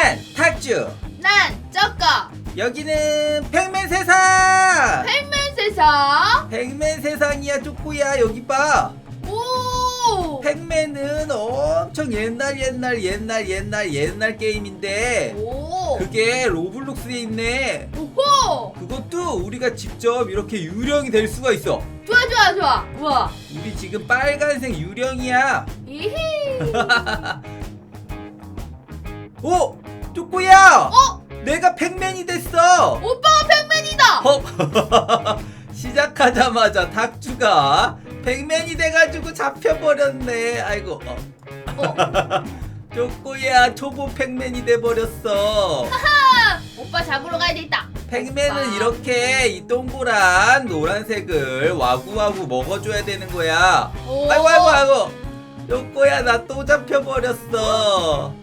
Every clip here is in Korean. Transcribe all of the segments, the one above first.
난 탁주. 난 저거. 여기는 팩맨 세상. 팩맨 세상? 팩맨 세상이야 쪼꼬야. 여기 봐. 오! 팩맨은 엄청 옛날 옛날 옛날 옛날 옛날 게임인데 오. 그게 로블록스에 있네. 오호! 그것도 우리가 직접 이렇게 유령이 될 수가 있어. 좋아 좋아 좋아. 우와. 우리 지금 빨간색 유령이야. 이히! 오! 쪼꼬야! 어? 내가 팩맨이 됐어! 오빠가 팩맨이다! 어? 시작하자마자 닥주가 팩맨이 돼가지고 잡혀버렸네. 아이고 어. 어? 쪼꼬야 초보 팩맨이 돼버렸어. 아, 오빠 잡으러 가야 되겠다 팩맨은 아. 이렇게 이 동그란 노란색을 와구와구 먹어줘야 되는 거야. 오. 아이고 아이고 아이고. 쪼꼬야 나 또 잡혀버렸어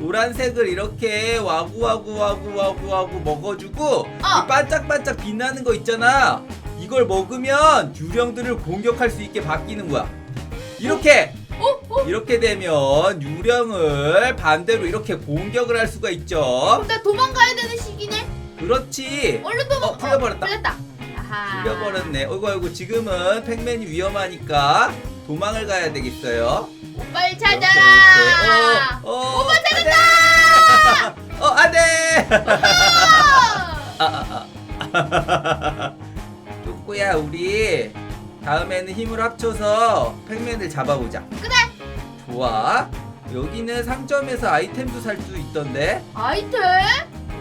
노란색을 이렇게 와구와구 와구와구 와구 먹어주고 어. 이 반짝반짝 빛나는 거 있잖아. 이걸 먹으면 유령들을 공격할 수 있게 바뀌는 거야. 이렇게. 어? 어? 이렇게 되면 유령을 반대로 이렇게 공격을 할 수가 있죠. 나 도망가야 되는 시기네. 그렇지. 얼른 도망 어, 풀려버렸다. 풀렸다. 아하. 풀려버렸네. 어이구 어이구 지금은 팩맨이 위험하니까 도망을 가야 되겠어요? 오빠를 찾아라! 이렇게. 어, 어, 오빠 찾았다! 어 안 돼! 아! 쪼꼬야 우리 다음에는 힘을 합쳐서 팩맨을 잡아보자. 그래! 좋아. 여기는 상점에서 아이템도 살 수 있던데? 아이템?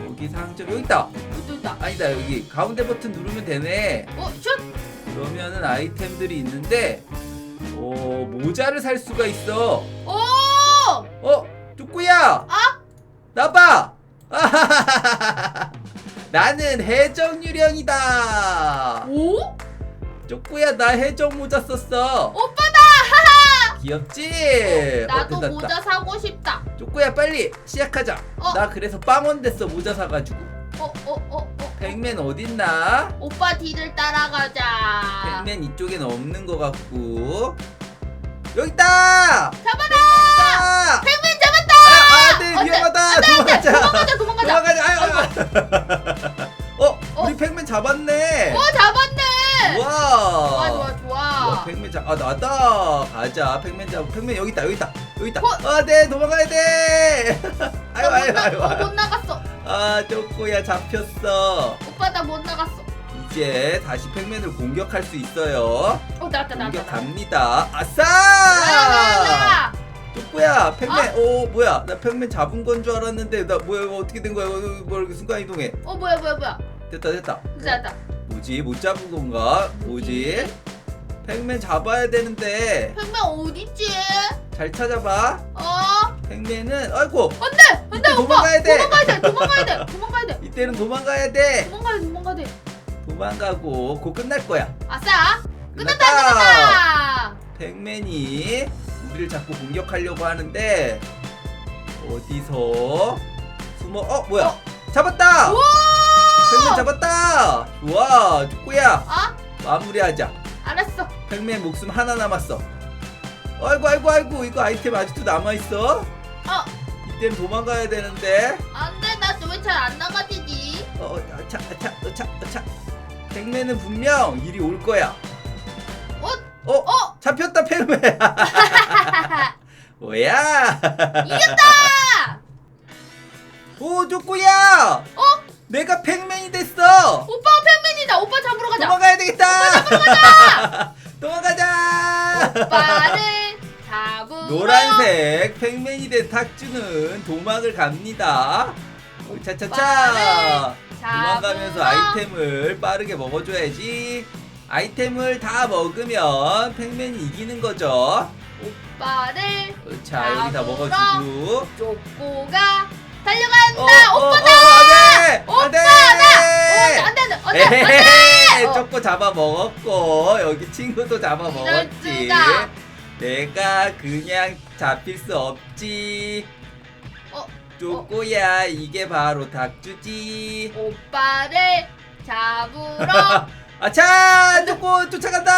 여기 상점 여기 있다! 또 있다. 아니다 여기 가운데 버튼 누르면 되네. 어 슛! 그러면은 아이템들이 있는데 어 모자를 살 수가 있어 오! 어 쪼꼬야 아? 나봐 나는 해적 유령이다 오? 쪼꼬야 나 해적 모자 썼어 오빠다! 귀엽지? 나도 어, 모자 됐다. 사고 싶다. 쪼꼬야 빨리 시작하자 어. 나 그래서 빵원 됐어 모자 사가지고 어, 어, 어, 어. 팩맨 어딨나? 오빠 뒤를 따라가자. 팩맨 이쪽엔 없는 것 같고 여기 있다! 잡아라! 아, 팩맨 잡았다! 아, 네, 안 돼, 위험하다. 안 돼, 안 돼. 도망가자. 도망가자, 도망가자. 도망가자. 아유, 어, 어. 우리 팩맨 잡았네. 와, 잡았네! 와. 좋아, 좋아, 와, 좋아. 팩맨 잡, 아, 나다. 가자. 팩맨 잡, 팩맨 여기 있다, 여기 있다, 여기 있다. 어. 아, 네, 도망가야 돼. 아유, 나 아유, 아유, 어, 아유. 못 나갔어. 아, 쪼꼬야 잡혔어. 오빠 나 못 나갔어. 이제 다시 팩맨을 공격할 수 있어요. 어, 나왔다, 나왔다. 공격. 갑니다. 아싸! 쪼꼬야, 팩맨, 아. 오, 뭐야? 나 팩맨 잡은 건 줄 알았는데, 나 뭐야, 이거 어떻게 된 거야? 어, 뭐 이렇게 순간 이동해. 어, 뭐야, 뭐야, 뭐야. 됐다, 됐다. 됐다. 뭐지? 못 잡은 건가? 뭐지? 팩맨 잡아야 되는데 팩맨 어딨지? 잘 찾아봐. 어? 팩맨은 아이고 안 돼! 안 돼, 이때 오빠! 도망가야 돼. 도망가야 돼! 도망가야 돼! 도망가야 돼! 이때는 도망가야 돼. 도망가야 돼, 도망가야 돼. 도망가고 곧 끝날 거야. 아싸! 끝났다, 끝났다. 팩맨이 우리를 자꾸 공격하려고 하는데 어디서 숨어? 어 뭐야? 어. 잡았다. 우와! 팩맨 잡았다. 좋아, 축구야 아? 마무리하자. 알았어. 팩맨 목숨 하나 남았어. 아이고 아이고 아이고 이거 아이템 아직도 남아 있어? 어, 이때는 도망가야 되는데. 안 돼. 나 왜 잘 안 나가지지? 어, 차, 차, 차, 차. 팩맨은 분명 이리 올 거야. 어? 어, 어? 잡혔다 팩맨. 뭐야? 이겼다! 오, 쪼꼬야. 어? 내가 팩맨이 됐어. 오빠 팬맨이다. 오빠 잡으러 가자. 도망가야 되겠다. 도망가자. 오빠를 잡으러. 노란색 팩맨이 된 탁주는 도망을 갑니다. 어, 차차차. 도망가면서 아이템을 빠르게 먹어줘야지. 아이템을 다 먹으면 팩맨이 이기는 거죠. 오빠를 자, 여기 다 먹어주고. 쫓고가 달려간다. 어, 어, 오빠다. 어, 안 돼! 안 돼! 오빠다. 어, 안돼 안돼 안 돼 안 돼. 에헤헤! 어. 초코 잡아 먹었고 여기 친구도 잡아 이럴 먹었지. 수가. 내가 그냥 잡힐 수 없지. 어, 쪼꼬야 이게 바로 닭주지. 오빠를 잡으러 아차 쪼꼬 쫓아간다.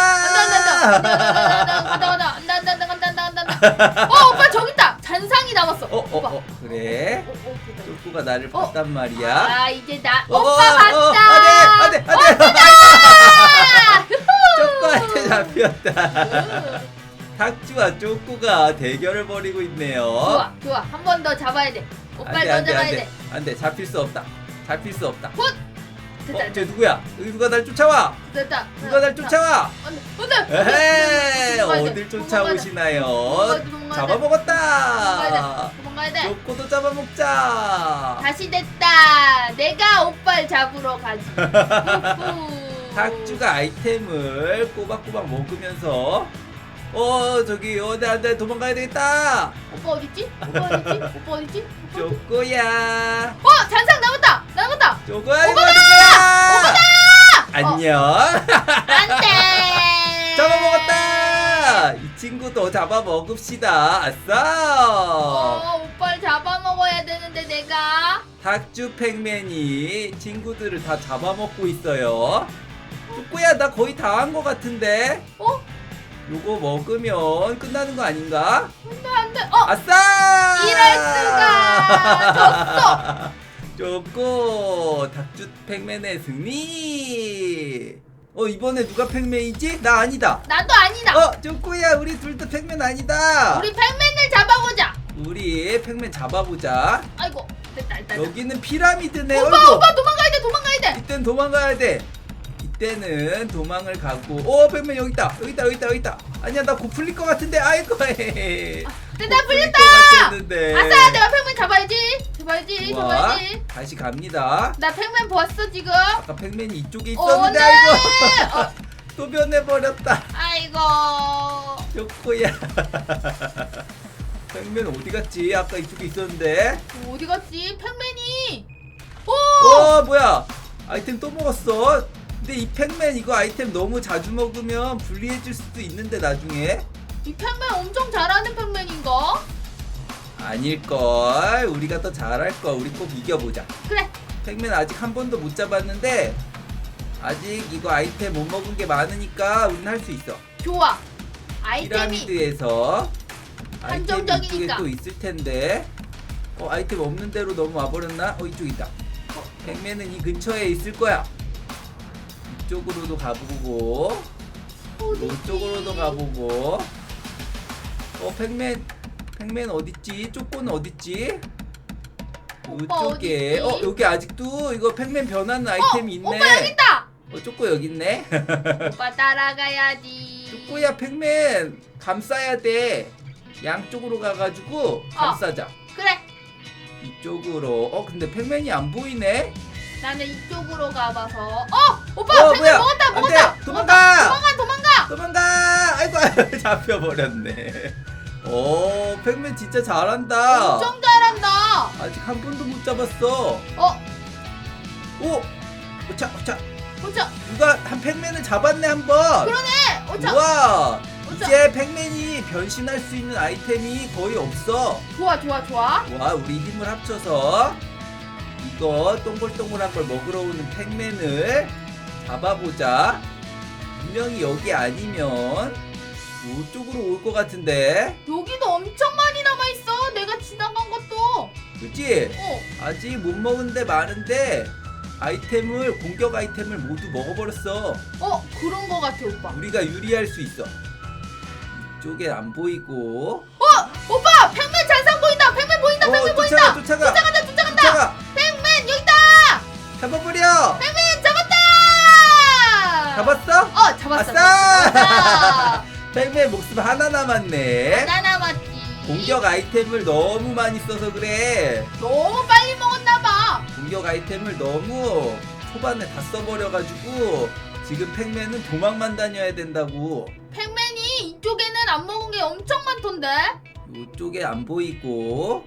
안돼 안돼 안돼 안돼 안돼 안돼 안돼 안돼 안돼 안돼 안돼 어 오빠 저기 있다 잔상이 남았어. 어, 어, 오빠. 어, 그래. 어, 어. 쪼꼬가 나를 어. 봤단 말이야. 아 이제 나 어, 오빠 어. 어, 안돼, 안돼, 안돼. 쪼꼬한테 잡혔다. 탁주와 쪼꼬가 대결을 벌이고 있네요. 좋아 좋아 한 번 더 잡아야 돼. 오빠 더 잡아야 돼. 안돼, 잡힐 수 없다. 잡힐 수 없다. 훗 됐다 어, 쟤 누구야? 여기 누가 날 쫓아와? 됐다. 누가 날 쫓아와? 에헤, 어딜. 쫓아오시나요? 도망가야 돼, 도망가야 돼. 잡아먹었다. 도망가야 돼. 쪼꼬도 잡아먹자. 다시 됐다. 내가 오빠를 잡으러 가지. 후후. 탁주가 아이템을 꼬박꼬박 먹으면서 어 저기 어네 안돼 도망가야 되겠다 오빠 어딨지? 오빠 어딨지? 오빠 어딨지? 오빠 어딨지? 쪼꼬야 어 잔상 남았다. 이거 쪼꼬야 안녕 안돼. 잡아먹었다 이 친구도 잡아먹읍시다 아싸 어 오빠를 잡아먹어야 되는데 내가. 탁주 팩맨이 친구들을 다 잡아먹고 있어요 쪼꼬야 나 거의 다 한 거 같은데 어? 요거 먹으면 끝나는 거 아닌가? 안돼 안돼. 어 아싸! 이럴 수가. 좋고 닭주 팩맨의 승리. 어 이번에 누가 팩맨이지? 나 아니다. 나도 아니다. 어 좋고야 우리 둘 다 팩맨 아니다. 우리 팩맨을 잡아보자. 우리 팩맨 잡아보자. 아이고 됐다 됐다. 됐다. 여기는 피라미드네. 오빠 어이구. 오빠 도망가야 돼 도망가야 돼. 이땐 도망가야 돼. 이때는 도망을 가고. 오 팩맨 여기 있다. 여기 있다 여기 있다 여기 있다. 아니야 나 곧 풀릴 것 같은데. 아이고. 됐다 풀렸다. 같았는데. 아싸 내가 팩맨 잡아야지. 잡아야지 좋아. 잡아야지. 다시 갑니다. 나 팩맨 보았어 지금. 아까 팩맨이 이쪽에 어, 있었는데 네. 아이고 어. 또 변해버렸다 아이고. 요코야 팩맨 어디 갔지? 아까 이쪽에 있었는데 어디 갔지? 팩맨이. 오. 어 뭐야 아이템 또 먹었어 근데 이 팩맨 이거 아이템 너무 자주 먹으면 불리해질 수도 있는데 나중에 이 팩맨 엄청 잘하는 팩맨인가? 아닐걸. 우리가 더 잘할걸. 우리 꼭 이겨보자. 그래. 팩맨 아직 한 번도 못 잡았는데 아직 이거 아이템 못 먹은 게 많으니까 우린 할수 있어. 좋아. 아이템이 피라미드에서 아이템 이쪽에 한정적이니까. 또 있을 텐데. 어 아이템 없는 대로 너무 와버렸나? 어 이쪽 있다. 백맨은 이 근처에 있을 거야. 이쪽으로도 가보고. 어디지? 이쪽으로도 가보고. 어 백맨 백맨 어딨지? 쪼꼬는 어딨지? 오빠 이쪽에 어딨지? 어 여기 아직도 이거 팩맨 변하는 아이템이 있네 오빠 여기 있다. 어 쪼꼬 여기 있네 오빠 따라가야지. 쪼꼬야 팩맨 감싸야 돼 양쪽으로 가가지고 감싸자 그래. 이쪽으로 어 근데 팩맨이 안 보이네 나는 이쪽으로 가봐서. 어, 오빠 어, 팩맨 뭐야? 먹었다, 안 먹었다. 돼. 도망가. 도망가, 도망가. 도망가 아이고 아이고, 잡혀 버렸네 오 팩맨 진짜 잘한다 엄청 잘한다. 아직 한 번도 못 잡았어 어, 오 오차 오차 오차. 누가 한 팩맨을 잡았네 한 번 그러네. 오차. 우와 오차. 이제 팩맨이 변신할 수 있는 아이템이 거의 없어 좋아, 좋아, 좋아. 와 우리 힘을 합쳐서 이거 동글동글한 걸 먹으러 오는 팩맨을 잡아보자 분명히 여기 아니면 이쪽으로 올 것 같은데 여기도 엄청 많이 남아 있어. 내가 지나간 것도. 그치? 어, 아직 못 먹은 데 많은데 아이템을 공격 아이템을 모두 먹어버렸어 어, 그런 거 같아, 오빠. 우리가 유리할 수 있어 이쪽에 안 보이고 어, 오빠, 팩맨 잔상 보인다. 팩맨 보인다. 팩맨 어, 보인다. 쫓아가 쫓아간다, 쫓아간다. 쫓아가 팩맨 여기 있다. 잡아버려 팩맨 잡았다. 잡았어? 어, 잡았어. 아싸! 잡았다. 팩맨 목숨 하나 남았네 하나 남았지. 공격 아이템을 너무 많이 써서 그래 너무 빨리 먹었나봐. 공격 아이템을 너무 초반에 다 써버려가지고 지금 팩맨은 도망만 다녀야 된다고 팩맨이 이쪽에는 안 먹은 게 엄청 많던데. 요쪽에 안 보이고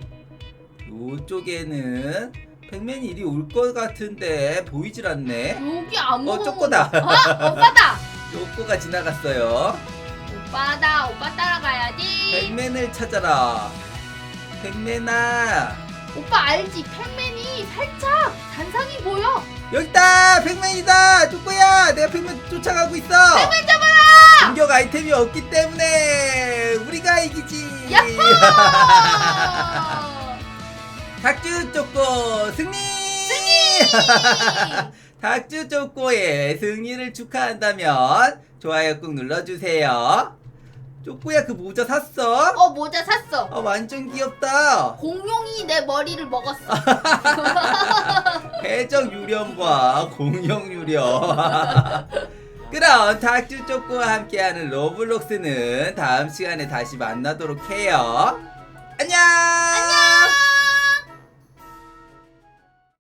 요쪽에는 팩맨이 이리 올 것 같은데 보이질 않네 여기 안 어, 먹은 쪼꼬다. 거. 어, 오빠다. 쪼꼬가 지나갔어요 오빠다. 오빠 따라가야지. 팩맨을 찾아라 팩맨아 오빠 알지? 팩맨이 살짝 잔상이 보여. 여기 있다 팩맨이다 쪼꼬야 내가 팩맨 쫓아가고 있어 팩맨 잡아라. 공격 아이템이 없기 때문에 우리가 이기지. 야호! 닭주 쪼꼬 승리! 승리! 닭주 쪼꼬의 승리를 축하한다면 좋아요 꾹 눌러주세요. 쪼꼬야 그 모자 샀어? 어 모자 샀어. 아 완전 귀엽다. 공룡이 내 머리를 먹었어. 해적 유령과 공룡 유령. 그럼 닭주 쪼꼬와 함께하는 로블록스는 다음 시간에 다시 만나도록 해요. 안녕! 안녕!